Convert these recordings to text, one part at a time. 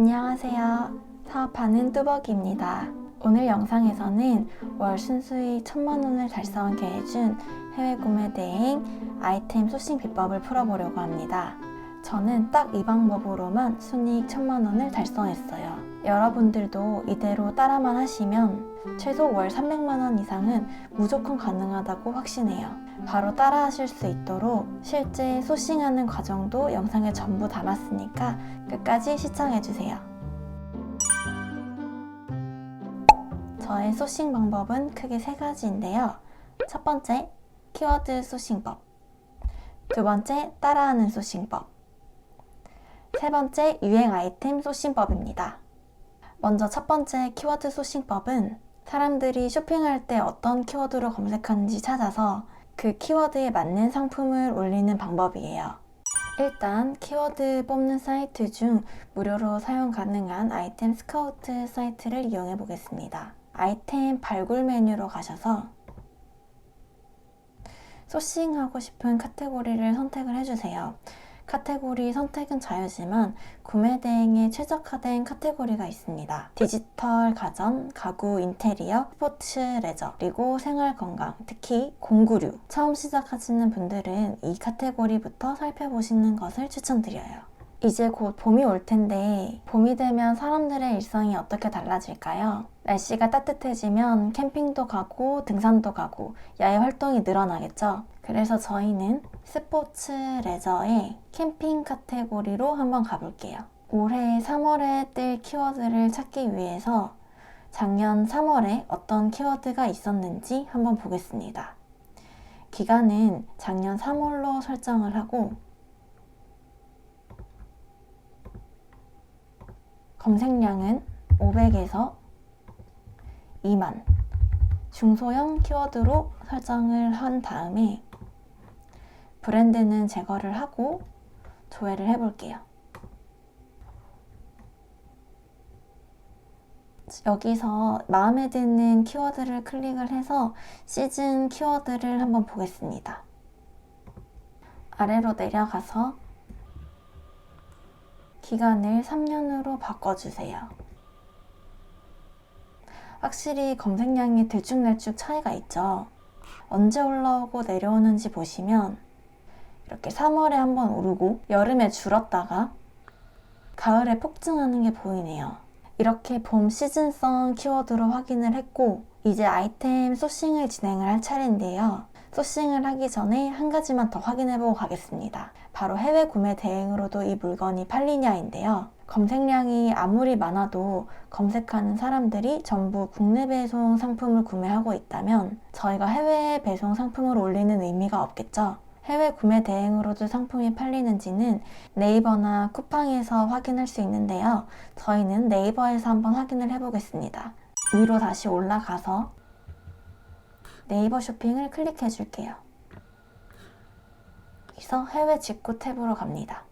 안녕하세요. 사업하는 뚜벅이입니다. 오늘 영상에서는 월 순수익 천만 원을 달성하게 해준 해외 구매 대행 아이템 소싱 비법을 풀어보려고 합니다. 저는 딱 이 방법으로만 순이익 천만 원을 달성했어요. 여러분들도 이대로 따라만 하시면 최소 월 300만 원 이상은 무조건 가능하다고 확신해요. 바로 따라 하실 수 있도록 실제 소싱하는 과정도 영상에 전부 담았으니까 끝까지 시청해주세요. 저의 소싱 방법은 크게 세 가지인데요. 첫 번째, 키워드 소싱법. 두 번째, 따라하는 소싱법. 세 번째, 유행 아이템 소싱법입니다. 먼저 첫 번째 키워드 소싱법은 사람들이 쇼핑할 때 어떤 키워드로 검색하는지 찾아서 그 키워드에 맞는 상품을 올리는 방법이에요. 일단 키워드 뽑는 사이트 중 무료로 사용 가능한 아이템 스카우트 사이트를 이용해 보겠습니다. 아이템 발굴 메뉴로 가셔서 소싱하고 싶은 카테고리를 선택을 해주세요. 카테고리 선택은 자유지만 구매 대행에 최적화된 카테고리가 있습니다. 디지털, 가전, 가구, 인테리어, 스포츠, 레저, 그리고 생활 건강, 특히 공구류. 처음 시작하시는 분들은 이 카테고리부터 살펴보시는 것을 추천드려요. 이제 곧 봄이 올 텐데 봄이 되면 사람들의 일상이 어떻게 달라질까요? 날씨가 따뜻해지면 캠핑도 가고 등산도 가고 야외 활동이 늘어나겠죠? 그래서 저희는 스포츠 레저의 캠핑 카테고리로 한번 가볼게요. 올해 3월에 뜰 키워드를 찾기 위해서 작년 3월에 어떤 키워드가 있었는지 한번 보겠습니다. 기간은 작년 3월로 설정을 하고 검색량은 500에서 2만 중소형 키워드로 설정을 한 다음에 브랜드는 제거를 하고 조회를 해볼게요. 여기서 마음에 드는 키워드를 클릭을 해서 시즌 키워드를 한번 보겠습니다. 아래로 내려가서 기간을 3년으로 바꿔주세요. 확실히 검색량이 들쭉날쭉 차이가 있죠. 언제 올라오고 내려오는지 보시면 이렇게 3월에 한번 오르고 여름에 줄었다가 가을에 폭증하는 게 보이네요. 이렇게 봄 시즌성 키워드로 확인을 했고 이제 아이템 소싱을 진행을 할 차례인데요. 소싱을 하기 전에 한 가지만 더 확인해보고 가겠습니다. 바로 해외 구매 대행으로도 이 물건이 팔리냐인데요. 검색량이 아무리 많아도 검색하는 사람들이 전부 국내 배송 상품을 구매하고 있다면 저희가 해외 배송 상품을 올리는 의미가 없겠죠. 해외 구매 대행으로도 상품이 팔리는지는 네이버나 쿠팡에서 확인할 수 있는데요. 저희는 네이버에서 한번 확인을 해보겠습니다. 위로 다시 올라가서 네이버 쇼핑을 클릭해 줄게요. 여기서 해외 직구 탭으로 갑니다.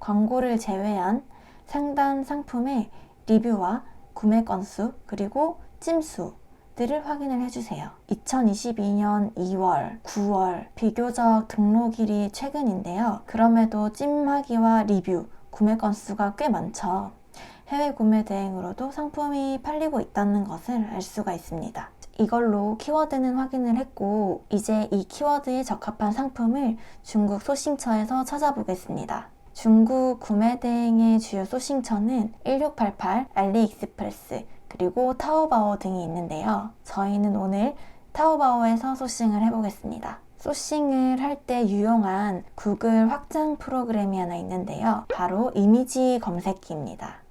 광고를 제외한 상단 상품의 리뷰와 구매 건수 그리고 찜수 들을 확인을 해주세요. 2022년 2월, 9월 비교적 등록일이 최근인데요. 그럼에도 찜하기와 리뷰, 구매 건수가 꽤 많죠. 해외 구매 대행으로도 상품이 팔리고 있다는 것을 알 수가 있습니다. 이걸로 키워드는 확인을 했고 이제 이 키워드에 적합한 상품을 중국 소싱처에서 찾아보겠습니다. 중국 구매 대행의 주요 소싱처는 1688, 알리익스프레스, 그리고 타오바오 등이 있는데요. 저희는 오늘 타오바오에서 소싱을 해보겠습니다. 소싱을 할 때 유용한 구글 확장 프로그램이 하나 있는데요. 바로 이미지 검색기입니다.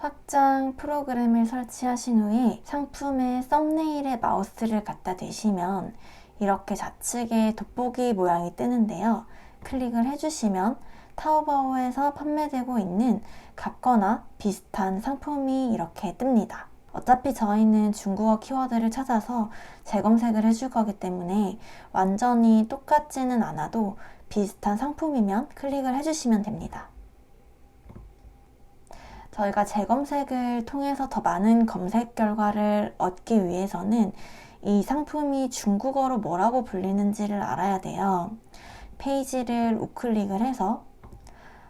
확장 프로그램을 설치하신 후에 상품의 썸네일에 마우스를 갖다 대시면 이렇게 좌측에 돋보기 모양이 뜨는데요. 클릭을 해주시면 타오바오에서 판매되고 있는 같거나 비슷한 상품이 이렇게 뜹니다. 어차피 저희는 중국어 키워드를 찾아서 재검색을 해줄 거기 때문에 완전히 똑같지는 않아도 비슷한 상품이면 클릭을 해주시면 됩니다. 저희가 재검색을 통해서 더 많은 검색 결과를 얻기 위해서는 이 상품이 중국어로 뭐라고 불리는지를 알아야 돼요. 페이지를 우클릭을 해서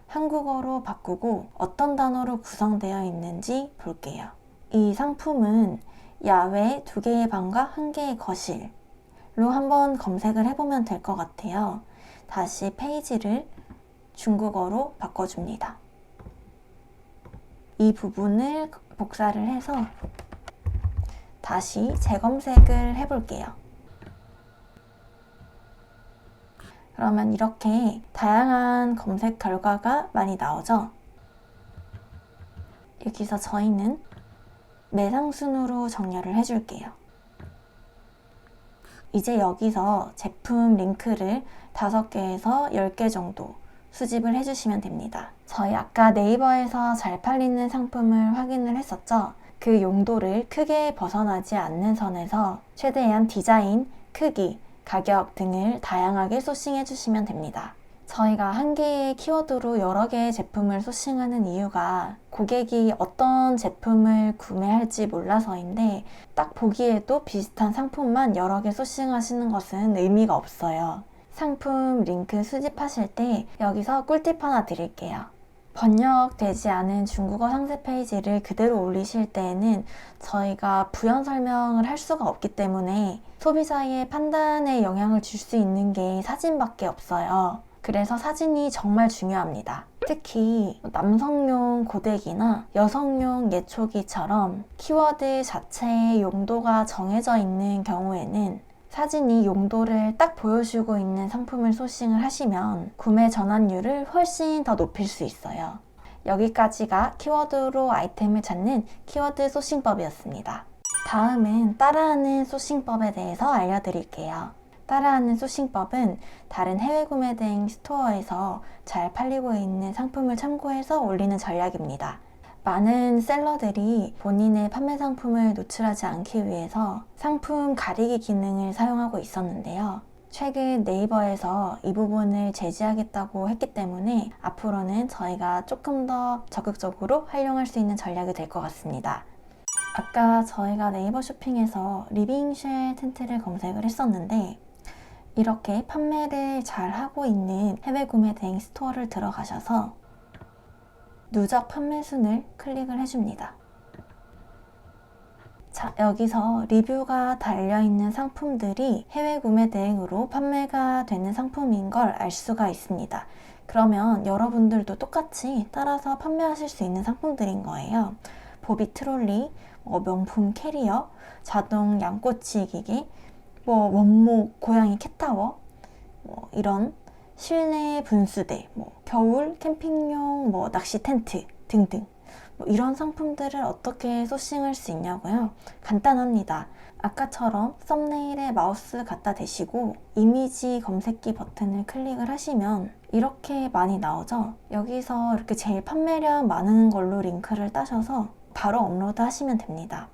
한국어로 바꾸고 어떤 단어로 구성되어 있는지 볼게요. 이 상품은 야외 두 개의 방과 한 개의 거실로 한번 검색을 해보면 될 것 같아요. 다시 페이지를 중국어로 바꿔줍니다. 이 부분을 복사를 해서 다시 재검색을 해볼게요. 그러면 이렇게 다양한 검색 결과가 많이 나오죠? 여기서 저희는 매상 순으로 정렬을 해줄게요. 이제 여기서 제품 링크를 5개에서 10개 정도 수집을 해주시면 됩니다. 저희 아까 네이버에서 잘 팔리는 상품을 확인을 했었죠? 그 용도를 크게 벗어나지 않는 선에서 최대한 디자인, 크기, 가격 등을 다양하게 소싱해 주시면 됩니다. 저희가 한 개의 키워드로 여러 개의 제품을 소싱하는 이유가 고객이 어떤 제품을 구매할지 몰라서인데 딱 보기에도 비슷한 상품만 여러 개 소싱하시는 것은 의미가 없어요. 상품 링크 수집하실 때 여기서 꿀팁 하나 드릴게요. 번역되지 않은 중국어 상세 페이지를 그대로 올리실 때에는 저희가 부연 설명을 할 수가 없기 때문에 소비자의 판단에 영향을 줄 수 있는 게 사진밖에 없어요. 그래서 사진이 정말 중요합니다. 특히 남성용 고데기나 여성용 예초기처럼 키워드 자체의 용도가 정해져 있는 경우에는 사진이 용도를 딱 보여주고 있는 상품을 소싱을 하시면 구매 전환율을 훨씬 더 높일 수 있어요. 여기까지가 키워드로 아이템을 찾는 키워드 소싱법이었습니다. 다음은 따라하는 소싱법에 대해서 알려드릴게요. 따라하는 소싱법은 다른 해외 구매 대행 스토어에서 잘 팔리고 있는 상품을 참고해서 올리는 전략입니다. 많은 셀러들이 본인의 판매 상품을 노출하지 않기 위해서 상품 가리기 기능을 사용하고 있었는데요. 최근 네이버에서 이 부분을 제지하겠다고 했기 때문에 앞으로는 저희가 조금 더 적극적으로 활용할 수 있는 전략이 될 것 같습니다. 아까 저희가 네이버 쇼핑에서 리빙쉘 텐트를 검색을 했었는데 이렇게 판매를 잘 하고 있는 해외 구매 대행 스토어를 들어가셔서 누적 판매 순을 클릭을 해줍니다. 자, 여기서 리뷰가 달려있는 상품들이 해외 구매 대행으로 판매가 되는 상품인 걸 알 수가 있습니다. 그러면 여러분들도 똑같이 따라서 판매하실 수 있는 상품들인 거예요. 보비 트롤리, 뭐 명품 캐리어, 자동 양꼬치 기계, 뭐 원목 고양이 캣타워, 뭐 이런 실내 분수대, 뭐 겨울 캠핑용 뭐 낚시 텐트 등등 뭐 이런 상품들을 어떻게 소싱할 수 있냐고요? 간단합니다. 아까처럼 썸네일에 마우스 갖다 대시고 이미지 검색기 버튼을 클릭을 하시면 이렇게 많이 나오죠? 여기서 이렇게 제일 판매량 많은 걸로 링크를 따셔서 바로 업로드 하시면 됩니다.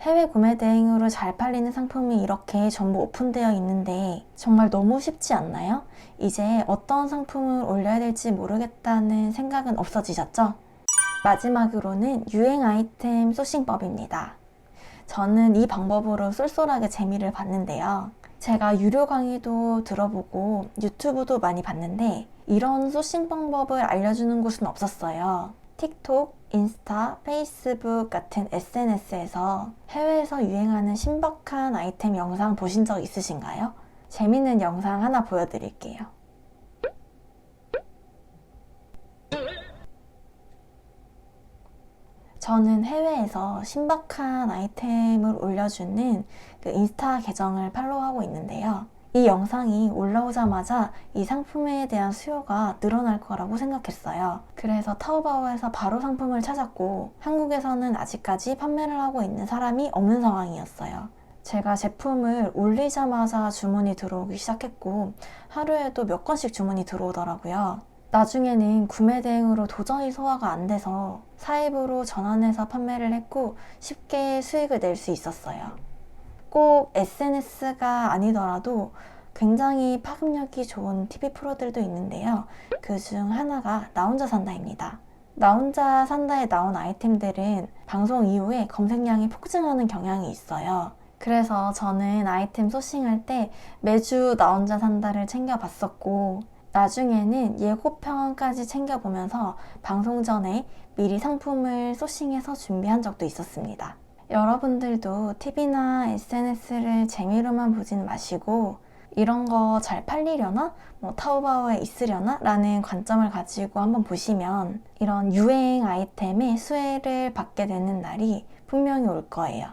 해외 구매 대행으로 잘 팔리는 상품이 이렇게 전부 오픈되어 있는데 정말 너무 쉽지 않나요? 이제 어떤 상품을 올려야 될지 모르겠다는 생각은 없어지셨죠? 마지막으로는 유행 아이템 소싱법입니다. 저는 이 방법으로 쏠쏠하게 재미를 봤는데요. 제가 유료 강의도 들어보고 유튜브도 많이 봤는데 이런 소싱 방법을 알려주는 곳은 없었어요. 틱톡, 인스타, 페이스북 같은 SNS에서 해외에서 유행하는 신박한 아이템 영상 보신 적 있으신가요? 재밌는 영상 하나 보여드릴게요. 저는 해외에서 신박한 아이템을 올려주는 그 인스타 계정을 팔로우하고 있는데요. 이 영상이 올라오자마자 이 상품에 대한 수요가 늘어날 거라고 생각했어요. 그래서 타오바오에서 바로 상품을 찾았고 한국에서는 아직까지 판매를 하고 있는 사람이 없는 상황이었어요. 제가 제품을 올리자마자 주문이 들어오기 시작했고 하루에도 몇 건씩 주문이 들어오더라고요. 나중에는 구매 대행으로 도저히 소화가 안 돼서 사입으로 전환해서 판매를 했고 쉽게 수익을 낼 수 있었어요. 꼭 SNS가 아니더라도 굉장히 파급력이 좋은 TV 프로들도 있는데요. 그 중 하나가 나 혼자 산다입니다. 나 혼자 산다에 나온 아이템들은 방송 이후에 검색량이 폭증하는 경향이 있어요. 그래서 저는 아이템 소싱할 때 매주 나 혼자 산다를 챙겨봤었고 나중에는 예고편까지 챙겨보면서 방송 전에 미리 상품을 소싱해서 준비한 적도 있었습니다. 여러분들도 TV나 SNS를 재미로만 보진 마시고 이런 거 잘 팔리려나? 뭐 타오바오에 있으려나? 라는 관점을 가지고 한번 보시면 이런 유행 아이템의 수혜를 받게 되는 날이 분명히 올 거예요.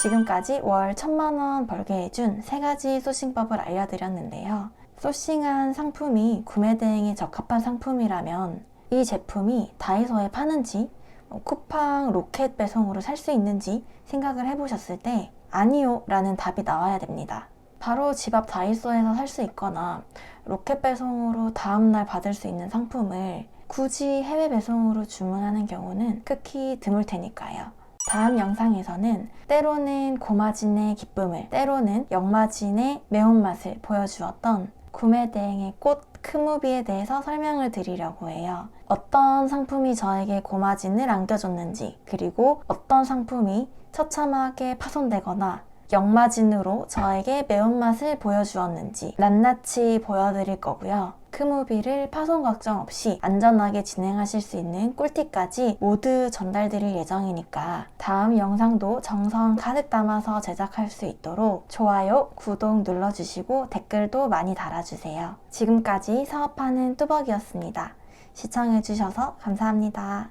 지금까지 월 천만 원 벌게 해준 세 가지 소싱법을 알려드렸는데요. 소싱한 상품이 구매 대행에 적합한 상품이라면 이 제품이 다이소에 파는지 뭐 쿠팡 로켓 배송으로 살 수 있는지 생각을 해보셨을 때 아니요 라는 답이 나와야 됩니다. 바로 집 앞 다이소에서 살 수 있거나 로켓 배송으로 다음날 받을 수 있는 상품을 굳이 해외 배송으로 주문하는 경우는 극히 드물 테니까요. 다음 영상에서는 때로는 고마진의 기쁨을, 때로는 역마진의 매운맛을 보여주었던 구매 대행의 꽃 크무비에 대해서 설명을 드리려고 해요. 어떤 상품이 저에게 고마진을 안겨줬는지, 그리고 어떤 상품이 처참하게 파손되거나 역마진으로 저에게 매운맛을 보여주었는지 낱낱이 보여드릴 거고요. 크무비를 파손 걱정 없이 안전하게 진행하실 수 있는 꿀팁까지 모두 전달드릴 예정이니까 다음 영상도 정성 가득 담아서 제작할 수 있도록 좋아요, 구독 눌러주시고 댓글도 많이 달아주세요. 지금까지 사업하는 뚜벅이었습니다. 시청해주셔서 감사합니다.